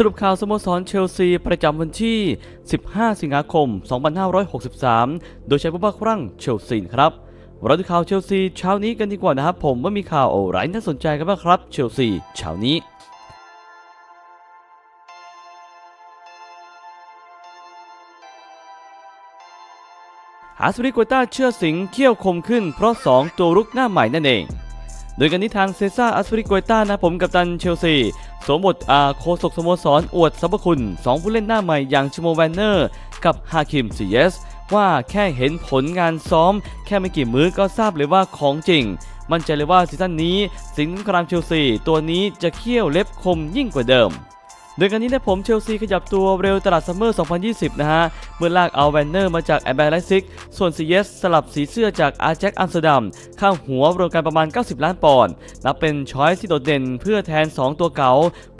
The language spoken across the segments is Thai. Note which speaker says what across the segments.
Speaker 1: สรุปข่าวสโมสรเชลซีประจำวันที่ 15 สิงหาคม 2563 โดยใช้ผู้บักรั่งเชลซีครับเราดูข่าวเชลซีเช้านี้กันดีกว่านะครับผมว่ามีข่าวอะไรน่าสนใจกันบ้างครับเชลซีเช้านี้หาสริโกต้าเชื่อสิงเขี้ยวคมขึ้นเพราะ 2 ตัวรุกหน้าใหม่นั่นเอง โดยกันนี้ทางเซซ่าอัสฟริโกต้านะผมกับตันเชลซีสมบทอาโคศกสโมสรอวดสรรพคุณ 2 ผู้เล่นหน้าใหม่อย่างชโมแวนเนอร์ กับฮาคิมซีเอสว่าแค่เห็นผลงานซ้อม แค่ไม่กี่มื้อก็ทราบเลยว่าของจริง มั่นใจเลยว่าซีซั่นนี้ สิงห์ครามเชลซีตัวนี้จะเขี้ยวเล็บคมยิ่งกว่าเดิม โดยการนี้นะผมเชลซีขยับตัวเร็วตลาดซัมเมอร์ 2020 นะฮะ เมื่อลากเอาแวนเนอร์มาจากแอร์แบร์ไลซิก ส่วนซีเยสสลับสีเสื้อจากอาร์แจ็คอัมสเตอร์ดัม ข้างหัวรวมกันประมาณ 90 ล้านปอนด์ นับเป็นช้อยที่โดดเด่นเพื่อแทน 2 ตัวเก่า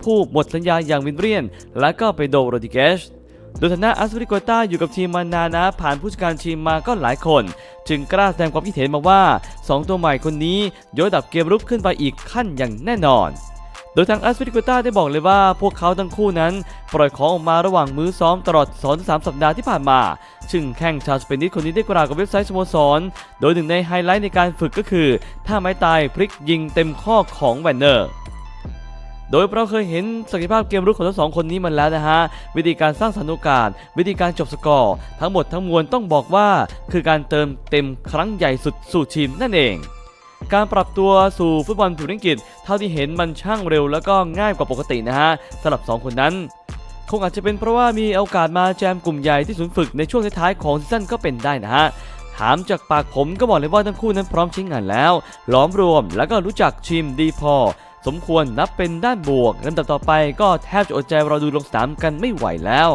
Speaker 1: ผู้หมดสัญญาอย่างวินเรียน และก็ไปโดโรดิเกชโดยฐานะอัสริโกต้าอยู่กับทีมมานานนะ ผ่านผู้จัดการทีมมาก็หลายคน จึงกล้าแสดงความคิดเห็นมาว่า 2 ตัวใหม่คนนี้ยกระดับเกมรุกขึ้นไปอีกขั้นอย่างแน่นอน ดยทางอัสปริโกต้าได้บอกเลยว่าพวกเขาทั้งคู่นั้น ปล่อยของออกมาระหว่างมื้อซ้อมตลอด2-3สัปดาห์ที่ผ่านมาซึ่งแข่งชาวสเปนิสคนนี้ได้กล่าวกับเว็บไซต์สโมสร โดยหนึ่งในไฮไลท์ในการฝึกก็คือท่าไม้ตายพลิกยิงเต็มข้อของแวนเนอร์โดยเราเคยเห็นศักยภาพเกมรุกของทั้งสองคนนี้มาแล้วนะฮะ วิธีการสร้างสถานโอกาส วิธีการจบสกอร์ทั้งหมดทั้งมวลต้องบอกว่า คือการเติมเต็มครั้งใหญ่สุดสู่ทีมนั่นเอง การปรับตัวสู่ฟุตบอลผิวอังกฤษ ท่าที่เห็นมันช่างเร็วแล้วก็ง่ายกว่าปกตินะฮะสำหรับ 2 คนนั้น คงอาจจะเป็นเพราะว่ามีโอกาสมาแจมกลุ่มใหญ่ที่ศูนย์ฝึกในช่วงท้ายๆของซีซั่นก็เป็นได้นะฮะถามจากปากผมก็บอกเลยว่าทั้งคู่นั้นพร้อมใช้งานแล้วล้อมรวมแล้วก็รู้จักทีมดีพอ สมควรนับเป็นด้านบวกลำดับต่อไปก็แทบจะอดใจรอดูลงสนามกันไม่ไหวแล้ว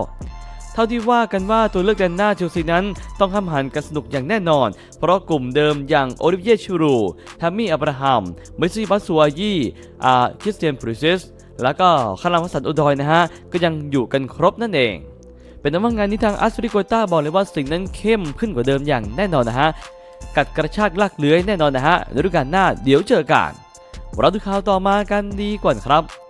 Speaker 1: เท่าที่ว่ากันว่าตัวเลือกแดนหน้าเชลซีนั้น ต้องห้ามหันกันสนุกอย่างแน่นอน เพราะกลุ่มเดิมอย่างโอลิเวียชูรูทัมมี่อับราฮัมเมสซี่บัสซัวยี่อาคริสเตียนพริซิสแล้วก็คารามัสันโอดอยนะฮะ ก็ยังอยู่กันครบนั่นเองเป็นนั้นว่างานนี้ทางอัสฟริโกต้าบอกเลยว่าสิ่งนั้นเข้มขึ้นกว่าเดิมอย่างแน่นอนนะฮะ กัดกระชากลากเลื้อยแน่นอนนะฮะฤดูกาลหน้าเดี๋ยวเจอกันเราดูข่าวต่อมากันดีกว่าครับ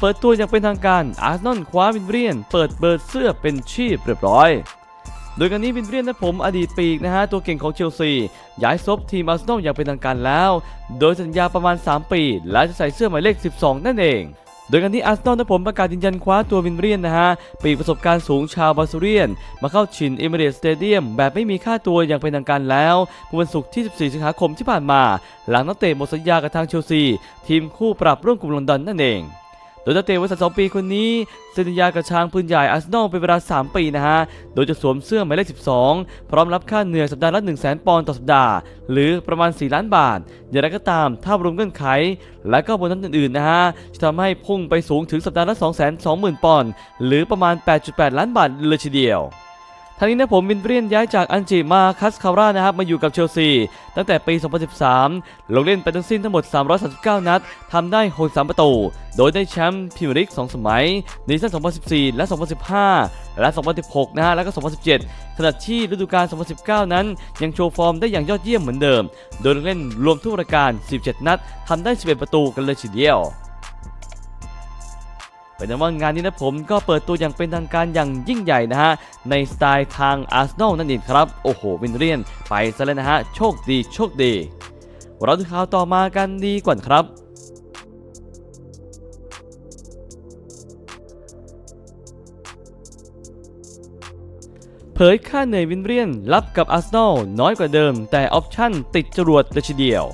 Speaker 1: เปิดตัวอย่างเป็นทางการอาร์เซนอลคว้าวินเรียน เปิดเบอร์เสื้อเป็นชีพเรียบร้อย โดยการนี้วินเรียนนะผมอดีตปีกนะฮะตัวเก่งของเชลซี ย้ายซบทีมอาร์เซนอลอย่างเป็นทางการแล้ว โดยสัญญาประมาณ 3 ปี และจะใส่เสื้อหมายเลข 12 นั่นเองโดยการที่อาร์เซนอลนะผมประกาศยืนยันคว้าตัววินเรียนนะฮะ ปีประสบการณ์สูงชาวบาซูเรียน มาเข้าชินเอมิเรตสเตเดียมแบบไม่มีค่าตัวอย่างเป็นทางการแล้วเมื่อวันศุกร์ที่ 14 สิงหาคมที่ผ่านมา หลังนักเตะหมดสัญญากับทางเชลซี ทีมคู่ปรับร่วมกลุ่มลอนดอนนั่นเอง โดยนักเตะวัย32ปีคนนี้เซ็นสัญญากับช้างปืนใหญ่อาร์เซนอลเป็นเวลา 3 ปีนะฮะ โดยจะสวมเสื้อหมายเลข 12 พร้อมรับค่าเหนื่อยสัปดาห์ละ 1 0 0 0 0แปอนด์ต่อสัปดาห์ หรือประมาณ 4 ล้านบาท อย่างไรก็ตามถ้ารวมเงื่อนไข และก็โบนัสอื่นๆนะฮะ จะทำให้พุ่งไปสูงถึงสัปดาห์ละ 220,000 ปอนด์ หรือประมาณ 8.8 ล้านบาทเลยทีเดียว ทางนี้นะผมวินเรียนย้ายจากอันจิมาคัสคาร่านะครับมาอยู่กับเชลซี ตั้งแต่ปี 2013 ลงเล่นไปทั้งสิ้นทั้งหมด 339 นัดทำได้ 63 ประตู โดยได้แชมป์พรีเมียร์ลีก 2 สมัยในซีซั่น 2014 และ 2015 และ 2016 นะฮะ แล้วก็ 2017 ขณะที่ฤดูกาล 2019 นั้น ยังโชว์ฟอร์มได้อย่างยอดเยี่ยมเหมือนเดิม โดยลงเล่นรวมทุกรายการ 17 นัดทำได้ 11 ประตูกันเลยทีเดียว เป็นนั้นว่างานนี้นะผมก็เปิดตัวอย่างเป็นทางการอย่างยิ่งใหญ่นะฮะ ในสไตล์ทางอาร์เซนอลนั่นเองครับ โอ้โหวินเรียน ไปซะแล้วนะฮะ โชคดีโชคดี เราดูข่าวต่อมากันดีกว่าครับเผยค่าเหนื่อยวินเรียนรับกับอาร์เซนอลน้อยกว่าเดิม แต่ออปชั่นติดจรวดเลยทีเดียว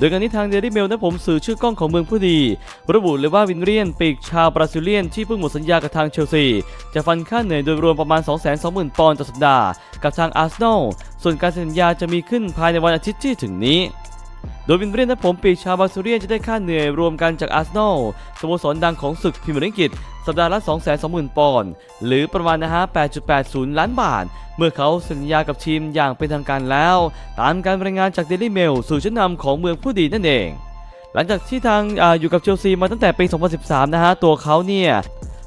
Speaker 1: โดยการนี้ทางเดลี่เมลนั้นผมสื่อชื่อกล้องของเมืองผู้ดี ระบุเลยว่าวินเรียนปีกชาวบราซิเลียนที่เพิ่งหมดสัญญากับทางเชลซี จะฟันค่าเหนื่อยโดยรวมประมาณ 220,000 ปอนด์ต่อสัปดาห์ กับทางอาร์เซนอลส่วนการสัญญาจะมีขึ้นภายในวันอาทิตย์ที่ถึงนี้ โดยวินเรียนนะผมปีชาวบาซิเลียนจะได้ค่าเหนื่อยรวมกันจากอาร์เซนอลสโมสรดังของศึกพรีเมียร์ลีกอังกฤษสัปดาห์ละ 220,000 ปอนด์หรือประมาณนะฮะ 8.80 ล้านบาท เมื่อเขาสัญญากับทีมอย่างเป็นทางการแล้ว ตามการรายงานจากเดลี่เมลสู่ชั้นนำของเมืองผู้ดีนั่นเอง หลังจากที่ทางอาอยู่กับเชลซีมาตั้งแต่ปี 2013 นะฮะ ตัวเขาเนี่ย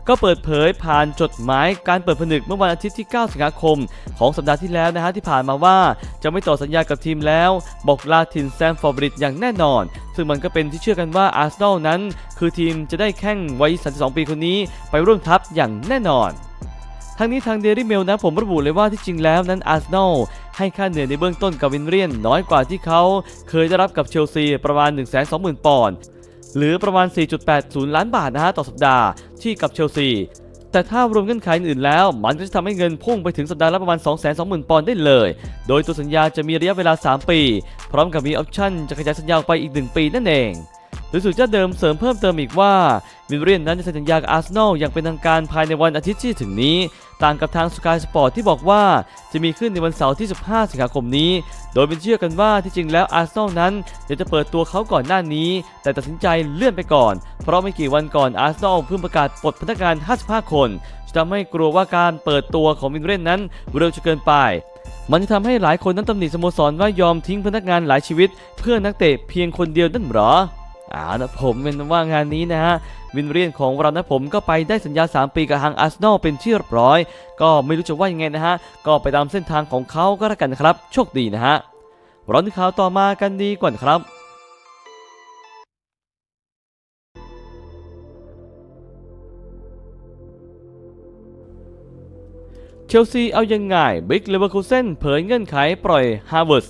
Speaker 1: ก็เปิดเผยผ่านจดหมายการเปิดผนึกเมื่อวันอาทิตย์ที่ 9 สิงหาคม ของสัปดาห์ที่แล้วนะฮะที่ผ่านมาว่าจะไม่ต่อสัญญากับทีมแล้ว บอกลาทินแซมฟอร์บริดอย่างแน่นอน ซึ่งมันก็เป็นที่เชื่อกันว่าอาร์เซนอลนั้น คือทีมจะได้แข่งวัย 32 ปีคนนี้ไปร่วมทัพอย่างแน่นอนทั้งนี้ทางเดลี่เมลนะผมระบุเลยว่าที่จริงแล้วนั้นอาร์เซนอลให้ค่าเหนื่อยในเบื้องต้นกับวินเรียนน้อยกว่าที่เขา เคยได้รับกับเชลซีประมาณ 120,000 ปอนด์หรือประมาณ 4.80 ล้านบาทนะฮะต่อสัปดาห์ ที่กับเชลซี แต่ถ้ารวมเงื่อนไขอื่นแล้ว มันก็จะทำให้เงินพุ่งไปถึงสัปดาห์ละประมาณ 220,000 ปอนด์ได้เลย โดยตัวสัญญาจะมีระยะเวลา 3 ปี พร้อมกับมีออปชั่นจะขยายสัญญาออกไปอีก 1 ปีนั่นเอง โดยสุดเจ้าเดิมเสริมเพิ่มเติมอีกว่าวิเรียนนั้นจะเซ็นสัญญากับอาร์เซนอลอย่างเป็นทางการภายในวันอาทิตย์ที่ถึงนี้ ต่างกับทางสกายสปอร์ตที่บอกว่าจะมีขึ้นในวันเสาร์ที่ 15 สิงหาคมนี้ โดยเป็นเชื่อกันว่าที่จริงแล้วอาร์เซนอลนั้นอยากจะเปิดตัวเขาก่อนหน้านี้ แต่ตัดสินใจเลื่อนไปก่อน เพราะไม่กี่วันก่อนอาร์เซนอลเพิ่งประกาศปลดพนักงาน 55 คนจะทำให้กลัวว่าการเปิดตัวของวินเรียนนั้นเร็วจนเกินไปมันจะทำให้หลายคนนั้นตำหนิสโมสรว่ายอมทิ้งพนักงานหลายชีวิต เพื่อนักเตะเพียงคนเดียวนั่นหรอ อ่านะผมเป็นว่างานนี้นะฮะวินเรียนของเรานะผมก็ไปได้สัญญา 3 ปีกับทางอาร์เซนอลเป็นที่เรียบร้อย ก็ไม่รู้จะว่ายังไงนะฮะ ก็ไปตามเส้นทางของเขาก็แล้วกันครับ โชคดีนะฮะร้อนข่าวต่อมากันดีกว่านครับเชลซีเอายังไงบิ๊กเลเวอร์คูเซนเผยเงื่อนไขปล่อยฮาร์วาร์ด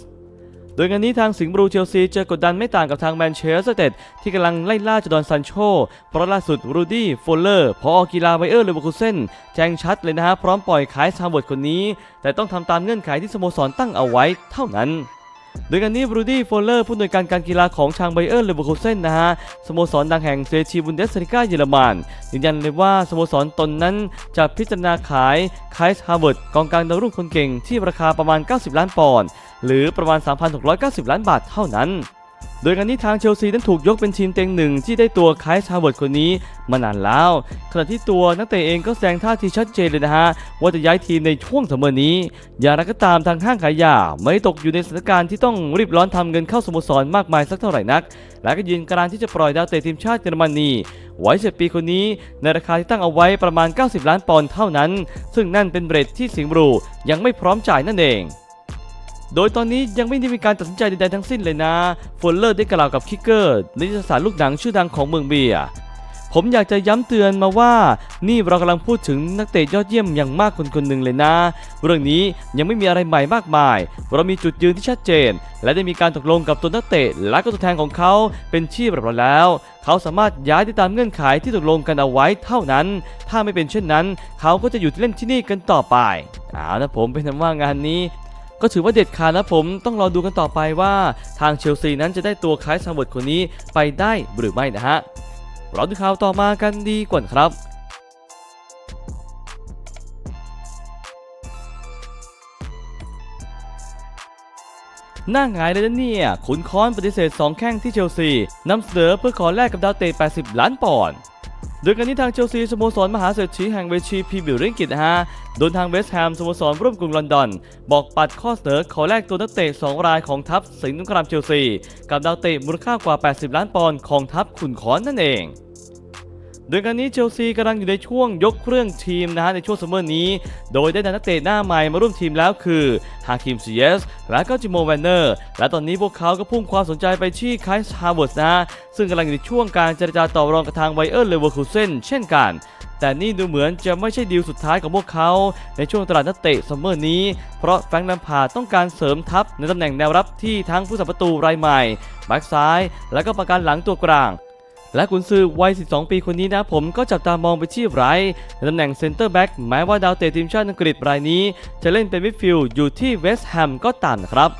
Speaker 1: โดยงานนี้ทางสิงห์บลูเชลซีเจอกดดันไม่ต่างกับทางแมนเชสเตอร์ที่กำลังไล่ล่าจดอนซันโช เพราะล่าสุดรูดี้โฟลเลอร์พอกีฬาไบเออร์เลเวอร์คูเซนแจ้งชัดเลยนะฮะพร้อมปล่อยขายฮาร์วาร์ดคนนี้ แต่ต้องทำตามเงื่อนไขที่สโมสรตั้งเอาไว้เท่านั้นโดยงานนี้บรูดี้โฟลเลอร์ผู้อำนวยการการกีฬาของชางไบเออร์เลเวอร์คูเซนนะฮะสโมสรดังแห่งเซชีบุนเดสลิก้าเยอรมันยืนยันเลยว่าสโมสรตนนั้นจะพิจารณาขายไคส์ฮาร์วาร์ดกองกลางดาวรุ่งคนเก่งที่ราคาประมาณ 90 ล้านปอนด์ หรือประมาณ 3,690 ล้านบาทเท่านั้น โดยการนี้ทางเชลซีนั้นถูกยกเป็นทีมเต็งหนึ่งที่ได้ตัวไคส์ฮาร์วาร์ดคนนี้มานานแล้ว ขณะที่ตัวนักเตะเองก็แสดงท่าทีชัดเจนเลยนะฮะ ว่าจะย้ายทีมในช่วงซัมอนี้ อย่างไรก็ตามทางห้างขายยาไม่ตกอยู่ในสถานการณ์ที่ต้องรีบร้อนทำเงินเข้าสโมสรมากมายสักเท่าไหร่นัก และก็ยืนกรานที่จะปล่อยดาวเตะทีมชาติเยอรมนีไว้เจ็ดปีคนนี้ในราคาที่ตั้งเอาไว้ประมาณ 90 ล้านปอนด์เท่านั้น ซึ่งนั่นเป็นเรทที่สิงห์บลูยังไม่พร้อมจ่ายนั่นเอง โดยตอนนี้ยังไม่ได้มีการตัดสินใจใดๆทั้งสิ้นเลยนะฟอลเลอร์ได้กล่าวกับคิกเกอร์นิตยสารลูกหนังชื่อดังของเมืองเบียร์ผมอยากจะย้ำเตือนมาว่านี่เรากำลังพูดถึงนักเตะยอดเยี่ยมอย่างมากคนคนหนึ่งเลยนะ เรื่องนี้ยังไม่มีอะไรใหม่มากมาย เรามีจุดยืนที่ชัดเจน และได้มีการตกลงกับตัวนักเตะและก็ตัวแทนของเขาเป็นที่เรียบร้อยแล้ว เขาสามารถย้ายได้ตามเงื่อนไขที่ตกลงกันเอาไว้เท่านั้น ถ้าไม่เป็นเช่นนั้น เขาก็จะอยู่ที่เล่นที่นี่กันต่อไปเอานะผมเป็นว่า งานนี้ ก็ถือว่าเด็ดขาดนะผมต้องรอดูกันต่อไปว่าทางเชลซีนั้นจะได้ตัวคล้ายซามเวิร์ดคนนี้ไปได้หรือไม่นะฮะราดูข่าวต่อมากันดีกว่าครับหน้าหงายเลยนะเนี่ยขุนค้อนปฏิเสธ 2 แข้งที่เชลซีนำเสนอเพื่อขอแลกกับดาวเตะ 80 ล้านปอนด์ โดยการนี้ทางเชลซีสโมสรมหาเศรษฐีแห่งเวชีพรีเมียร์ลีกอังกิตฮะโดนทางเวสต์แฮมสโมสรร่วมกรุงลอนดอน บอกปัดข้อเสนอขอแลกตัวนักเตะ 2 รายของทัพสิงห์สงครามเชลซี กับดาวเตะมูลค่ากว่า 80 ล้านปอนด์ของทัพขุนขอนนั่นเอง โดยการนี้เชลซีกำลังอยู่ในช่วงยกเครื่องทีมนะฮะในช่วงซัมเมอร์นี้ โดยได้นำนักเตะหน้าใหม่มาร่วมทีมแล้วคือฮาคิมซีเยสและก็จิโมแวนเนอร์ และตอนนี้พวกเขาก็พุ่งความสนใจไปที่ไคส์ฮาร์เวาร์ดนะฮะซึ่งกำลังอยู่ในช่วงการเจรจาต่อรองกับทางไบเออร์เลเวอร์คูเซนเช่นกันแต่นี่ดูเหมือนจะไม่ใช่ดีลสุดท้ายของพวกเขา ในช่วงตลาดนักเตะซัมเมอร์นี้ เพราะแฟรงค์แลมพาต้องการเสริมทัพในตำแหน่งแนวรับที่ทั้งผู้สับประตูรายใหม่แบ็กซ้าย และก็ประกันหลังตัวกลาง และกุนซือวัย 12 ปีคนนี้นะผมก็จับตามองไปที่ไรท์ในตำแหน่งเซนเตอร์แบ็กแม้ว่าดาวเตะทีมชาติอังกฤษรายนี้ จะเล่นเป็นมิดฟิลด์อยู่ที่เวสต์แฮมก็ตามนะครับ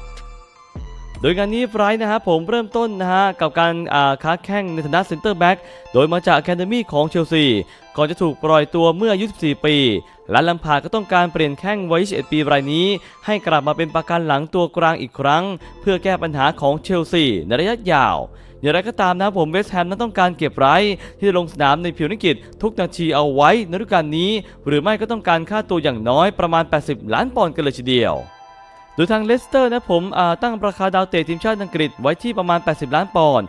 Speaker 1: โดยงานนี้ไรท์นะฮะผมเริ่มต้นนะฮะกับการอาค้าแข่งในฐานะเซนเตอร์แบ็กโดยมาจากแค a เดมี่ของเชลซีก่อนจะถูกปล่อยตัวเมื่ออายุ14ปี และลัมพาก็ต้องการเปลี่ยนแข้งวัย 21 ปีรายนี้ ให้กลับมาเป็นประกันหลังตัวกลางอีกครั้ง เพื่อแก้ปัญหาของเชลซีในระยะยาว อย่างไรก็ตามนะผมเวสต์แฮมนั้นต้องการเก็บไร้ที่จะลงสนามในผิวนิกิจทุกนาทีเอาไว้ในฤดูกาลนี้ หรือไม่ก็ต้องการค่าตัวอย่างน้อยประมาณ 80 ล้านปอนด์กันเลยทีเดียวโดยทางเลสเตอร์นะผมตั้งราคาดาวเตะทีมชาติอังกฤษไว้ที่ประมาณ 80 ล้านปอนด์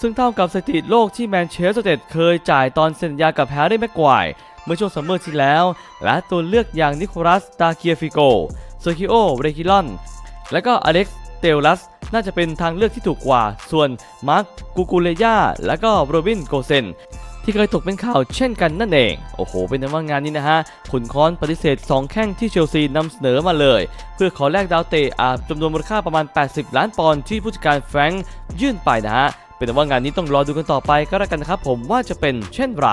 Speaker 1: ซึ่งเท่ากับสถิติโลกที่แมนเชสเตอร์ยูไนเต็ดเคยจ่ายตอนเซ็นสัญญากับแฮร์รี่แม็กควายเมื่อช่วงซัมเมอร์ที่แล้ว และตัวเลือกอย่างนิโคลัสตาเกียฟิโกเซอร์คิโอ เรกิลอน และก็อเล็กซ์ เตลัส น่าจะเป็นทางเลือกที่ถูกกว่า ส่วนมาร์คกูกูเลยาและก็โรบินโกเซนที่เคยตกเป็นข่าวเช่นกันนั่นเอง โอ้โห เป็นแต่ว่างานนี้นะฮะ ขุนค้อนปฏิเสธ 2 แข้งที่เชลซีนำเสนอมาเลย เพื่อขอแลกดาวเตะอาจำนวนมูลค่าประมาณ 80 ล้านปอนด์ที่ผู้จัดการแฟรงค์ยื่นไปนะฮะ เป็นว่างานนี้ต้องรอดูกันต่อไปก็แล้วกันนะครับผมว่าจะเป็นเช่นไร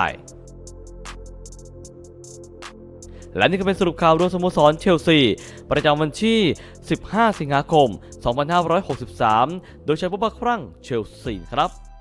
Speaker 1: และนี่ก็เป็นสรุปข่าวรวมสโมสรเชลซี ประจำวันที่ 15 สิงหาคม 2563 โดยใช้ผู้บักครั่งเชลซีครับ